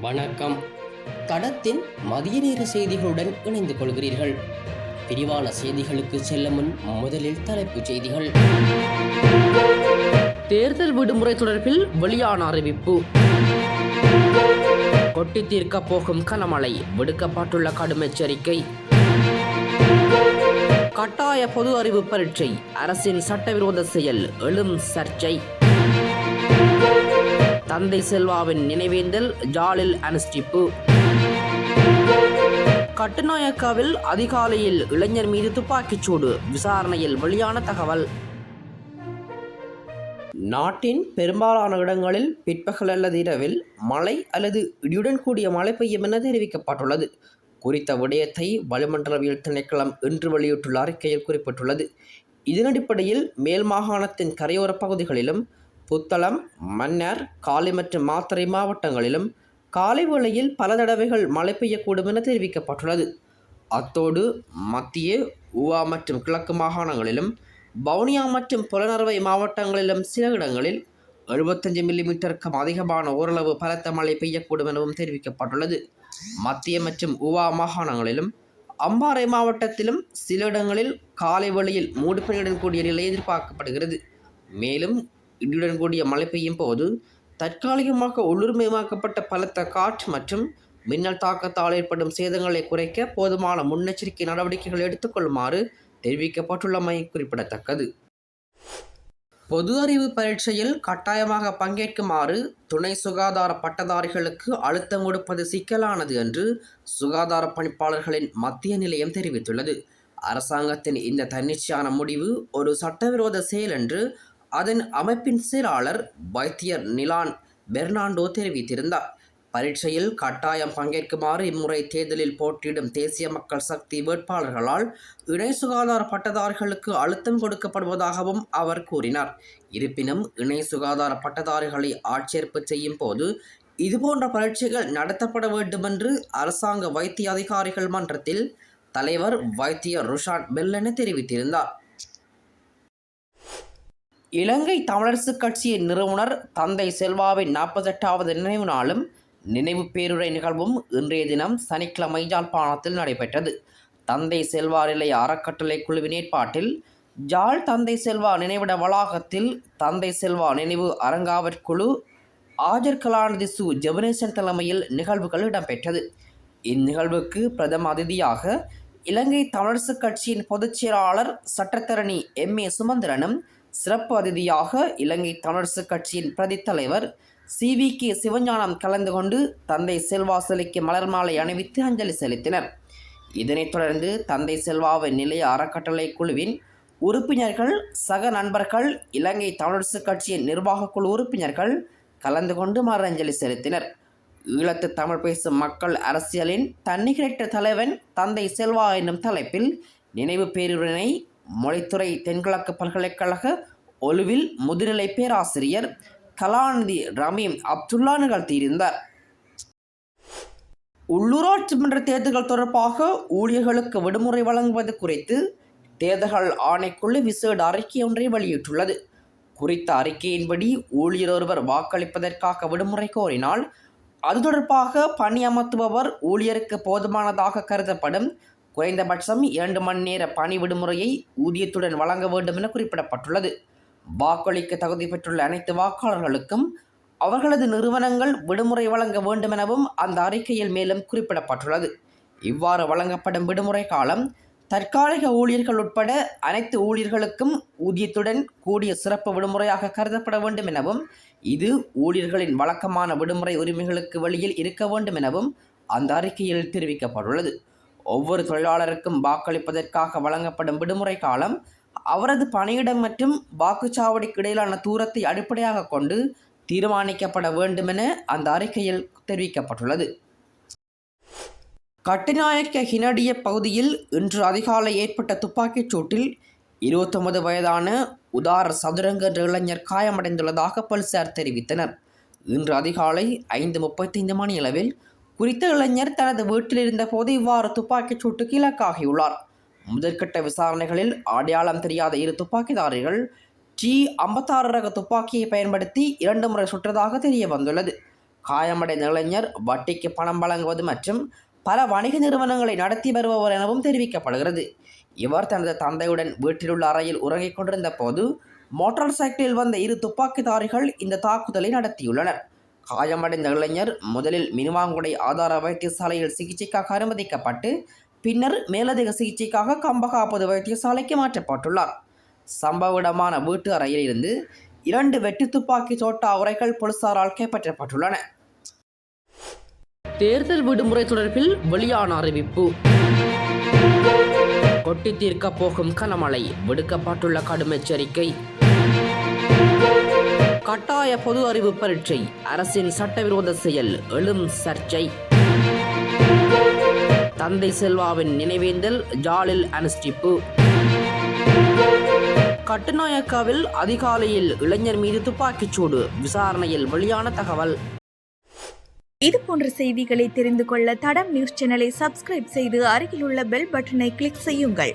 வணக்கம். தடத்தின் மதிய நேர செய்திகளுடன் இணைந்து கொள்கிறீர்கள். விரிவான செய்திகளுக்கு செல்ல முன் முதலில் தலைப்புச் செய்திகள். தேர்தல் விடுமுறை தொடர்பில் வெளியான அறிவிப்பு. கொட்டி தீர்க்கப் போகும் கனமழை விடுக்கப்பட்டுள்ள கடும் எச்சரிக்கை கட்டாய பொது அறிவு பரீட்சை அரசின் சட்டவிரோத செயல் எழும் சர்ச்சை. தந்தை செல்வாவின் நினைவேந்தல் ஜாலில் அனுஷ்டிப்பு. கட்டுநாயக்காவில் அதிகாலையில் இளைஞர் மீது துப்பாக்கிச்சூடு விசாரணையில் வெளியான தகவல். நாட்டின் பெரும்பாலான இடங்களில் பிற்பகல் அல்லது இரவில் மழை அல்லது இடியுடன் கூடிய மழை பெய்யும் என தெரிவிக்கப்பட்டுள்ளது. குறித்த விடயத்தை வளிமண்டலவியல் திணைக்களம் இன்று வெளியிட்டுள்ள அறிக்கையில் குறிப்பிட்டுள்ளது. இதன் அடிப்படையில் மேல் மாகாணத்தின் கரையோர பகுதிகளிலும் புத்தளம் மன்னர் காலி மற்றும் மாத்தறை மாவட்டங்களிலும் காலை வேளையில் பல தடவைகள் மழை பெய்யக்கூடும் என தெரிவிக்கப்பட்டுள்ளது. அத்தோடு மத்திய உவா மற்றும் கிழக்கு மாகாணங்களிலும் வவுனியா மற்றும் புலனறுவை மாவட்டங்களிலும் சில இடங்களில் எழுபத்தஞ்சு மில்லிமீட்டருக்கும் அதிகமான ஓரளவு பலத்த மழை பெய்யக்கூடும் எனவும் தெரிவிக்கப்பட்டுள்ளது. மத்திய மற்றும் உவா மாகாணங்களிலும் அம்பாறை மாவட்டத்திலும் சில இடங்களில் காலை வேளையில் மூடுபனியுடன் கூடிய நிலை எதிர்பார்க்கப்படுகிறது. மேலும் இடியுடன் கூடிய மழை பெய்யும் போது தற்காலிகமாக உள்ளுரிமயமாக்கப்பட்ட பலத்த காற்று மற்றும் மின்னல் தாக்கத்தால் ஏற்படும் சேதங்களை குறைக்க போதுமான முன்னெச்சரிக்கை நடவடிக்கைகள் எடுத்துக்கொள்ளுமாறு தெரிவிக்கப்பட்டுள்ளமை குறிப்பிடத்தக்கது. பொது அறிவு பரீட்சையில் கட்டாயமாக பங்கேற்குமாறு துணை சுகாதார பட்டதாரிகளுக்கு அழுத்தம் கொடுப்பது சிக்கலானது என்று சுகாதார பணிப்பாளர்களின் மத்திய நிலையம் தெரிவித்துள்ளது. அரசாங்கத்தின் இந்த தன்னிச்சையான முடிவு ஒரு சட்டவிரோத செயல் என்று அதன் அமைப்பின் செயலாளர் வைத்தியர் நிலான் பெர்னாண்டோ தெரிவித்திருந்தார். பரீட்சையில் கட்டாயம் பங்கேற்குமாறு இம்முறை தேர்தலில் போட்டியிடும் தேசிய மக்கள் சக்தி வேட்பாளர்களால் இணை சுகாதார பட்டதாரிகளுக்கு அழுத்தம் கொடுக்கப்படுவதாகவும் அவர் கூறினார். இருப்பினும் இணை சுகாதார பட்டதாரிகளை ஆட்சேர்ப்பு செய்யும் போது இதுபோன்ற பரீட்சைகள் நடத்தப்பட வேண்டுமென்று அரசாங்க வைத்திய அதிகாரிகள் மன்றத்தில் தலைவர் வைத்தியர் ருஷான் பெல்லென தெரிவித்திருந்தார். இலங்கை தமிழரசு கட்சியின் நிறுவனர் தந்தை செல்வாவின் நாற்பத்தெட்டாவது நினைவு நாளும் நினைவு பேருரை நிகழ்வும் இன்றைய தினம் சனிக்கிழமை யாழ்ப்பாணத்தில் நடைபெற்றது. தந்தை செல்வா நிலைய அறக்கட்டளை குழுவின் ஏற்பாட்டில் ஜாழ் தந்தை செல்வா நினைவிட வளாகத்தில் தந்தை செல்வா நினைவு அரங்காவற்குழு ஆஜர் கலாநிதி சு ஜெபனேசன் தலைமையில் நிகழ்வுகள் இடம்பெற்றது. இந்நிகழ்வுக்கு பிரதம அதிதியாக இலங்கை தமிழரசுக் கட்சியின் பொதுச் செயலாளர் சட்டத்தரணி எம் ஏ சுமந்திரனும் சிறப்பு அதிதியாக இலங்கை தமிழரசுக் கட்சியின் பிரதி தலைவர் சி வி கே சிவஞானம் கலந்து கொண்டு தந்தை செல்வா சிலைக்கு மலர் மாலை அணிவித்து அஞ்சலி செலுத்தினர். இதனைத் தொடர்ந்து தந்தை செல்வாவின் நிலைய அறக்கட்டளை குழுவின் உறுப்பினர்கள் சக நண்பர்கள் இலங்கை தமிழரசுக் கட்சியின் நிர்வாகக் குழு உறுப்பினர்கள் கலந்து கொண்டு மலரஞ்சலி செலுத்தினர். ஈழத்து தமிழ் பேசும் மக்கள் அரசியலின் தன்னிகரற்ற தலைவன் தந்தை செல்வா என்னும் தலைப்பில் நினைவு பேருடனை மொழித்துறை தென்கிழக்கு பல்கலைக்கழக ஒலுவில் முதுநிலை பேராசிரியர் கலாநிதி ரமீம் அப்துல்லா நிகழ்த்தியிருந்தார். உள்ளூராட்சி மன்ற தேர்தல்கள் தொடர்பாக ஊழியர்களுக்கு விடுமுறை வழங்குவது குறித்து தேர்தல்கள் ஆணைக்குழு விசேட அறிக்கை ஒன்றை வெளியிட்டுள்ளது. குறித்த அறிக்கையின்படி ஊழியர் ஒருவர் வாக்களிப்பதற்காக விடுமுறை கோரினால் அது தொடர்பாக பணி அமர்த்துபவர் ஊழியருக்கு போதுமானதாக கருதப்படும் குறைந்தபட்சம் இரண்டு மணி நேர பணி விடுமுறையை ஊதியத்துடன் வழங்க வேண்டும் என குறிப்பிடப்பட்டுள்ளது. வாக்களிக்க தகுதி பெற்றுள்ள அனைத்து வாக்காளர்களுக்கும் அவர்களது நிறுவனங்கள் விடுமுறை வழங்க வேண்டும் எனவும் அந்த அறிக்கையில் மேலும் குறிப்பிடப்பட்டுள்ளது. இவ்வாறு வழங்கப்படும் விடுமுறை காலம் தற்காலிக ஊழியர்கள் உட்பட அனைத்து ஊழியர்களுக்கும் ஊதியத்துடன் கூடிய சிறப்பு விடுமுறையாக கருதப்பட வேண்டும் எனவும் இது ஊழியர்களின் வழக்கமான விடுமுறை உரிமைகளுக்கு வெளியில் இருக்க வேண்டும் எனவும் அந்த அறிக்கையில் தெரிவிக்கப்பட்டுள்ளது. ஒவ்வொரு தொழிலாளருக்கும் வாக்களிப்பதற்காக வழங்கப்படும் விடுமுறை காலம் அவரது பணியிடம் மற்றும் வாக்குச்சாவடிக்கு இடையிலான தூரத்தை அடிப்படையாக கொண்டு தீர்மானிக்கப்பட வேண்டுமென அந்த அறிக்கையில் தெரிவிக்கப்பட்டுள்ளது. கட்டுநாயக்க ஹினடிய பகுதியில் இன்று அதிகாலை ஏற்பட்ட துப்பாக்கிச் சூட்டில் இருபத்தொன்பது வயதான உதார சதுரங்க என்ற இளைஞர் காயமடைந்துள்ளதாக போலீசார் தெரிவித்தனர். இன்று அதிகாலை ஐந்து முப்பத்தைந்து மணியளவில் குறித்த இளைஞர் தனது வீட்டில் இருந்தபோது இவ்வாறு துப்பாக்கிச் சூட்டுக்கு இலக்காகியுள்ளார். முதற்கட்ட விசாரணைகளில் அடையாளம் தெரியாத இரு துப்பாக்கிதாரிகள் டி ஐம்பத்தாறு ரக துப்பாக்கியை பயன்படுத்தி இரண்டு முறை சுற்றதாக தெரிய வந்துள்ளது காயமடைந்த இளைஞர் வட்டிக்கு பணம் வழங்குவது மற்றும் பல வணிக நிறுவனங்களை நடத்தி வருபவர் எனவும் தெரிவிக்கப்படுகிறது. இவர் தனது தந்தையுடன் வீட்டிலுள்ள அறையில் உறங்கிக் கொண்டிருந்த போது மோட்டார் சைக்கிளில் வந்த இரு துப்பாக்கிதாரிகள் இந்த தாக்குதலை நடத்தியுள்ளனர். காயமடைந்த இளைஞர் முதலில் மினுவாங்குடை ஆதார வைத்தியசாலையில் சிகிச்சைக்காக அனுமதிக்கப்பட்டு பின்னர் மேலதிக சிகிச்சைக்காக கம்பகாப்பது வைத்தியசாலைக்கு மாற்றப்பட்டுள்ளார். சம்பவ இடமான வீட்டு அறையில் இருந்து இரண்டு வெட்டு துப்பாக்கி தோட்டா உரைகள் போலீசாரால் கைப்பற்றப்பட்டுள்ளன. தேர்தல் விடுமுறை தொடர்பில் வெளியான அறிவிப்பு. கொட்டி தீர்க்க போகும் கனமழை விடுக்கப்பட்டுள்ள கடும் எச்சரிக்கை. கட்டாய பொது அறிவு பரீட்சை அரசின் சட்டவிரோத செயல் எழும் சர்ச்சை. தந்தை செல்வாவின் நினைவேந்தல் ஜாலில் அனுஷ்டிப்பு. கட்டுநாயக்காவில் அதிகாலையில் இளைஞர் மீது துப்பாக்கிச்சூடு விசாரணையில் வெளியான தகவல். இது போன்ற செய்திகளை தெரிந்து கொள்ள தடம் நியூஸ் சேனலை சப்ஸ்கிரைப் செய்து அருகிலுள்ள பெல் பட்டனை கிளிக் செய்யுங்கள்.